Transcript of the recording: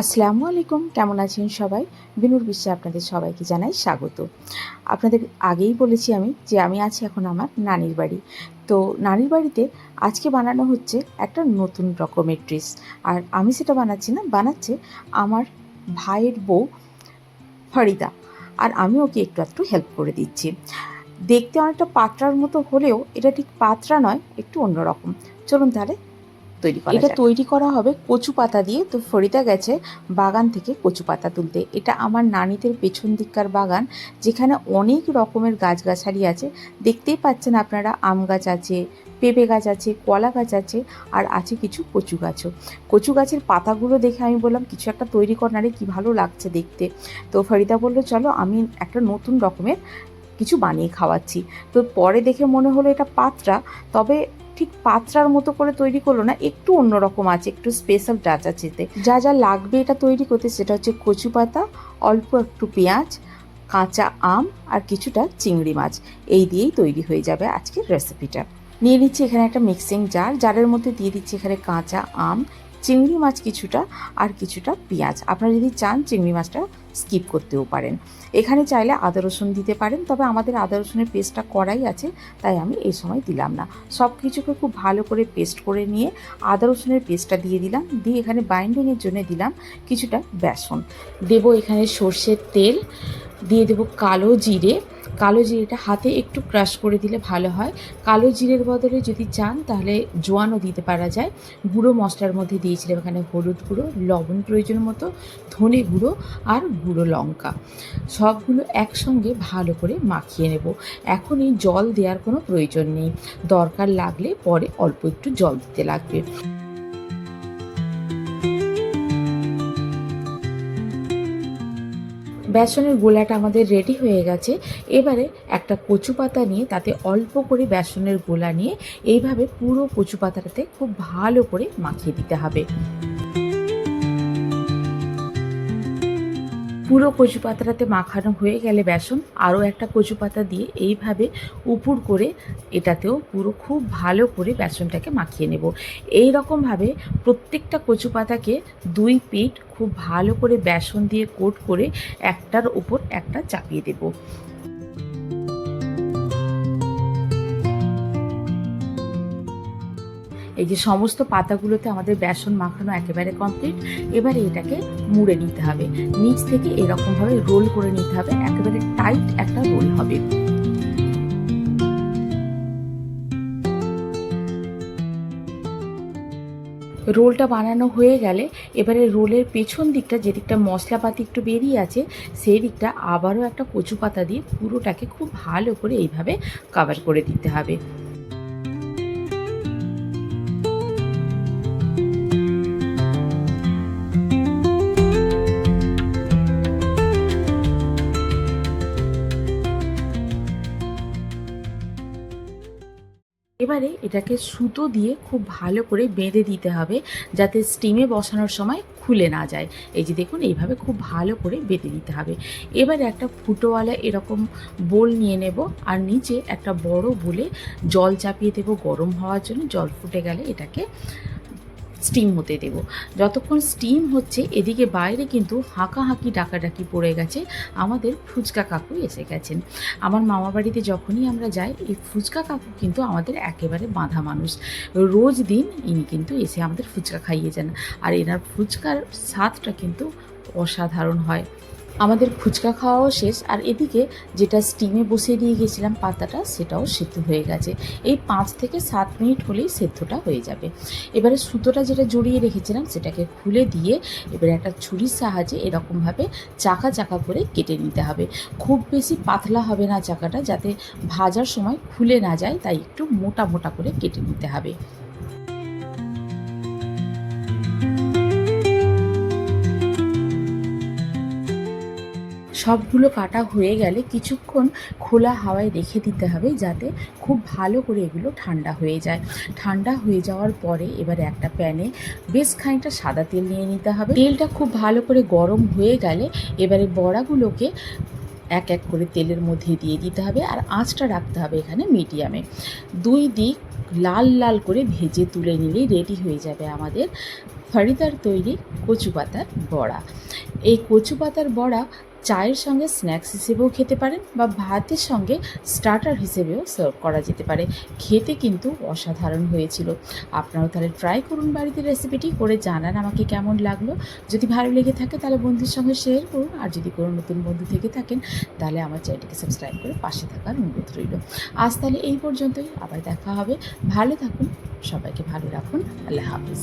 আসসালামু আলাইকুম, কেমন আছেন সবাই? বিনুর বিশ্বে আপনাদের সবাইকে জানাই স্বাগত। আপনাদের আগেই বলেছি আমি যে আমি আছি এখন আমার নানির বাড়ি। তো নানির বাড়িতে আজকে বানানো হচ্ছে একটা নতুন রকমের ড্রেস আর আমি সেটা বানাচ্ছি না, বানাচ্ছে আমার ভাইয়ের বউ ফরিদা। আর আমি ওকে একটু একটু হেল্প করে দিচ্ছি। দেখতে অনেকটা পাত্রার মতো হলেও এটা ঠিক পাত্রা নয়, একটু অন্যরকম। চলুন তাহলে তৈরি করা এটা তৈরি করা হবে কচু পাতা দিয়ে। তো ফরিদা গেছে বাগান থেকে কচু পাতা তুলতে। এটা আমার নানিদের পেছন দিককার বাগান যেখানে অনেক রকমের গাছগাছালি আছে। দেখতেই পাচ্ছেন আপনারা আম গাছ আছে পেঁপে গাছ আছে কলা গাছ আছে আর আছে কিছু কচু গাছও। কচু গাছের পাতাগুলো দেখে আমি বললাম কিছু একটা তৈরি কর নারে কী ভালো লাগছে দেখতে। তো ফরিদা বলল চলো আমি একটা নতুন রকমের কিছু বানিয়ে খাওয়াচ্ছি। তো পরে দেখে মনে হলো এটা পাত্রা তবে ঠিক পাত্রার মতো করে তৈরি করল না, একটু অন্যরকম আছে, একটু স্পেশাল টাচ আছে এতে। যা যা লাগবে এটা তৈরি করতে, সেটা হচ্ছে কচু পাতা, অল্প একটু পেঁয়াজ, কাঁচা আম আর কিছুটা চিংড়ি মাছ। এই দিয়েই তৈরি হয়ে যাবে আজকের রেসিপিটা নিয়ে নিচ্ছি এখানে একটা মিক্সিং জার জারের মধ্যে দিয়ে দিচ্ছি এখানে কাঁচা আম, চিংড়ি মাছ কিছুটা আর কিছুটা পেঁয়াজ। আপনারা যদি চান, চিংড়ি মাছটা স্কিপ করতেও পারেন। এখানে চাইলে আদা রসুন দিতে পারেন, তবে আমাদের আদা রসুনের পেস্টটা করাই আছে, তাই আমি এই সময় দিলাম না। সব কিছুকে খুব ভালো করে পেস্ট করে নিয়ে আদা রসুনের পেস্টটা দিয়ে দিলাম, দিয়ে এখানে বাইন্ডিংয়ের জন্য দিলাম কিছুটা বেসন। দেব এখানে সর্ষের তেল, দিয়ে দেবো কালো জিরে কালো জিরেটা হাতে একটু ক্রাশ করে দিলে ভালো হয়। কালো জিরের বদলে যদি চান, তাহলে জোয়ানও দিতে পারা যায়। গুঁড়ো মশলার মধ্যে দিয়েছিলাম এখানে হলুদ গুঁড়ো, লবণ প্রয়োজন মতো, ধনে গুঁড়ো আর গুঁড়ো লঙ্কা। সবগুলো একসঙ্গে ভালো করে মাখিয়ে নেব। এখন এই জল দেওয়ার কোনো প্রয়োজন নেই। দরকার লাগলে পরে অল্প একটু জল দিতে লাগবে। বেসনের গোলাটা আমাদের রেডি হয়ে গেছে। এবারে একটা কচু পাতা নিয়ে, তাতে অল্প করে বেসনের গোলা নিয়ে, এইভাবে পুরো কচু পাতাটাতে খুব ভালো করে মাখিয়ে দিতে হবে। পুরো কচু পাতাটাতে মাখানো হয়ে গেলে বেসন, আরও একটা কচু পাতা দিয়ে এইভাবে উপুর করে এটাতেও পুরো খুব ভালো করে বেসনটাকে মাখিয়ে নেব। এই রকমভাবে প্রত্যেকটা কচু পাতাকে দুই পিঠ খুব ভালো করে বেসন দিয়ে কোট করে একটার উপর একটা চাপিয়ে দেব। এই যে সমস্ত পাতাগুলোতে আমাদের বেসন মাখানো একেবারে কমপ্লিট এবারে এটাকে মুড়ে নিতে হবে। নিচ থেকে এরকমভাবে রোল করে নিতে হবে, একেবারে টাইট একটা রোল হবে। রোলটা বানানো হয়ে গেলে এবারে রোলের পেছন দিকটা, যে দিকটা মশলাপাতি একটু বেরিয়ে আছে, সেই দিকটা আবারও একটা কচু পাতা দিয়ে পুরোটাকে খুব ভালো করে এইভাবে কভার করে দিতে হবে। এবারে এটাকে সুতো দিয়ে খুব ভালো করে বেঁধে দিতে হবে যাতে স্টিমে বসানোর সময় খুলে না যায়। এই যে দেখুন, এইভাবে খুব ভালো করে বেঁধে দিতে হবে। এবারে একটা ফুটোওয়ালা এরকম বোল নিয়ে নেব আর নিচে একটা বড় বোলে জল চাপিয়ে দেবো গরম হওয়ার জন্য। জল ফুটে গেলে এটাকে স্টিম হতে দেব। যতক্ষণ স্টিম হচ্ছে, এদিকে বাইরে কিন্তু হাঁকাহাঁকি, ডাকাডাকি পড়ে গেছে। আমাদের ফুচকা কাকু এসে গেছেন। আমার মামা বাড়িতে যখনই আমরা যাই, এই ফুচকা কাকু কিন্তু আমাদের একেবারে বাঁধা মানুষ। রোজ দিন ইনি কিন্তু এসে আমাদের ফুচকা খাইয়ে যান। আর এনার ফুচকার স্বাদটা কিন্তু অসাধারণ হয়। আমাদের ফুচকা খাওয়াও শেষ, আর এদিকে যেটা স্টিমে বসিয়ে দিয়ে গেছিলাম পাতাটা, সেটাও সেদ্ধ হয়ে গেছে। এই পাঁচ থেকে সাত মিনিট হলেই সেদ্ধটা হয়ে যাবে। এবারে সুতোটা যেটা জড়িয়ে রেখেছিলাম, সেটাকে খুলে দিয়ে এবারে একটা ছুরির সাহায্যে এরকমভাবে চাকা চাকা করে কেটে নিতে হবে। খুব বেশি পাতলা হবে না চাকাটা, যাতে ভাজার সময় খুলে না যায়, তাই একটু মোটা মোটা করে কেটে নিতে হবে। সবগুলো কাটা হয়ে গেলে কিছুক্ষণ খোলা হাওয়ায় রেখে দিতে হবে যাতে খুব ভালো করে এগুলো ঠান্ডা হয়ে যায়। ঠান্ডা হয়ে যাওয়ার পরে এবারে একটা প্যানে বেশ খানিকটা সাদা তেল নিয়ে নিতে হবে। তেলটা খুব ভালো করে গরম হয়ে গেলে এবারে বড়াগুলোকে এক এক করে তেলের মধ্যে দিয়ে দিতে হবে আর আঁচটা রাখতে হবে এখানে মিডিয়ামে। দুই দিক লাল লাল করে ভেজে তুলে নিলেই রেডি হয়ে যাবে আমাদের ফরিদার তৈরি কচু পাতার বড়া। এই কচু পাতার বড়া চায়ের সঙ্গে স্ন্যাক্স হিসেবেও খেতে পারেন বা ভাতের সঙ্গে স্টার্টার হিসেবেও সার্ভ করা যেতে পারে। খেতে কিন্তু অসাধারণ হয়েছিল। আপনারাও তাহলে ট্রাই করুন বাড়িতে রেসিপিটি করে জানান আমাকে কেমন লাগল। যদি ভালো লেগে থাকে তাহলে বন্ধুর সঙ্গে শেয়ার করুন। আর যদি কোনো নতুন বন্ধু থেকে থাকেন তাহলে আমার চ্যানেলটিকে সাবস্ক্রাইব করে পাশে থাকার অনুরোধ রইল। আজ তাহলে এই পর্যন্তই। আবার দেখা হবে। ভালো থাকুন। সবাইকে ভালো রাখুন। আল্লাহ হাফিজ।